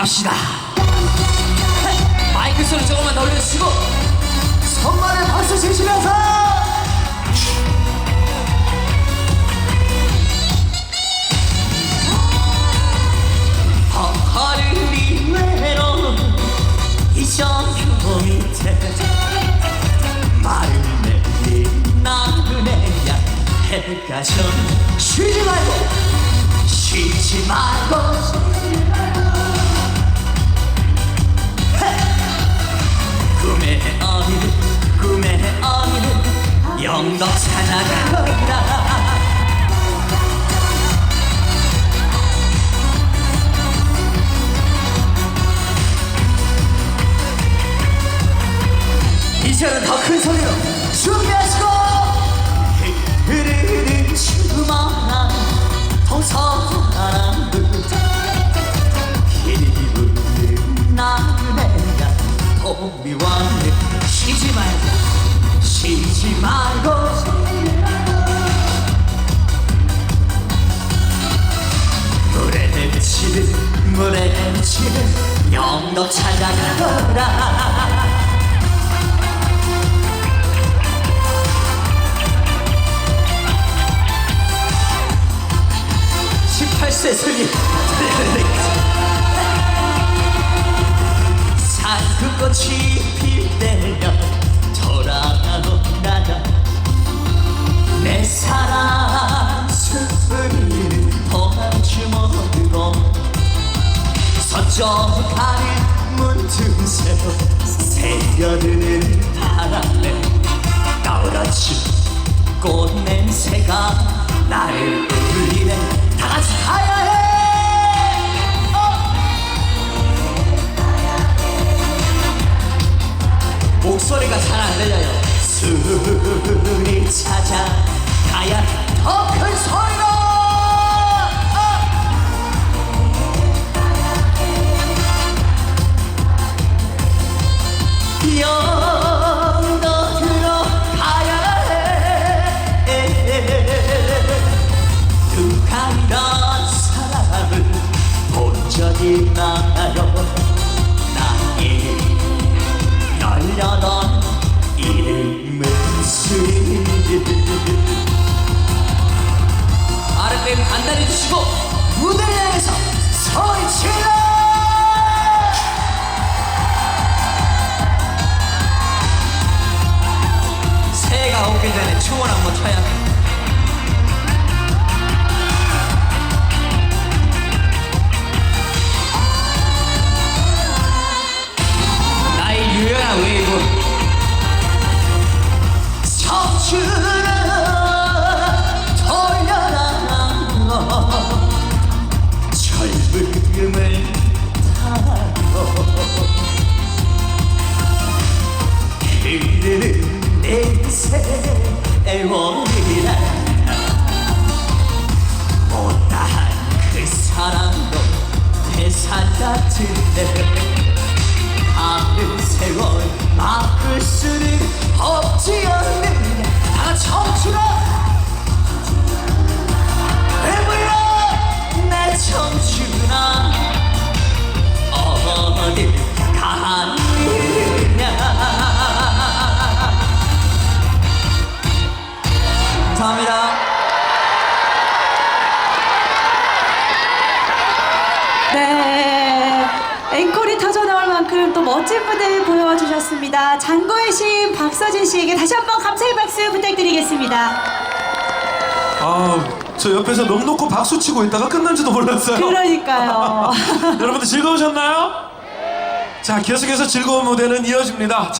갑시다. 마이크 소리 조금만 더 올려주시고 천만의 박수 치시면서! 허허리 외로 이정표 쉬지 말고 쉬지 말고 영덕 찾아가라 이제는 더 큰 소리로 준비하시고 흐르는 주마한 동서 물에 내치는 영덕 찾아가라. 18세 소리 산크꽃이 필 때면 서쪽하는 문틈새로 새겨드는 바람에 떠오르지 꽃 냄새가 나를 울리네 다 같이 가야 해 어! 목소리가 잘 안 들려요 술이 찾아 가야 더 큰 소리로 있나요 나의 열려던 이름은 수리 아랫배는 단단히 주시고 무대를 향해서 소리치라 새해가 오기 전에 춤을 한번 춰야 세월이라 못다한 그 사랑도 대산 같은데 가는 세월 막을 수는 청춘아! 왜 불러 내 청춘아! 어딜 가느냐? 감사합니다. 네. 만큼 또 멋진 무대 보여주셨습니다. 장고의 신 박서진 씨에게 다시 한번 감사의 박수 부탁드리겠습니다. 아, 저 옆에서 넋 놓고 박수 치고 있다가 끝난지도 몰랐어요. 그러니까요. 여러분들 즐거우셨나요? 자, 계속해서 즐거운 무대는 이어집니다.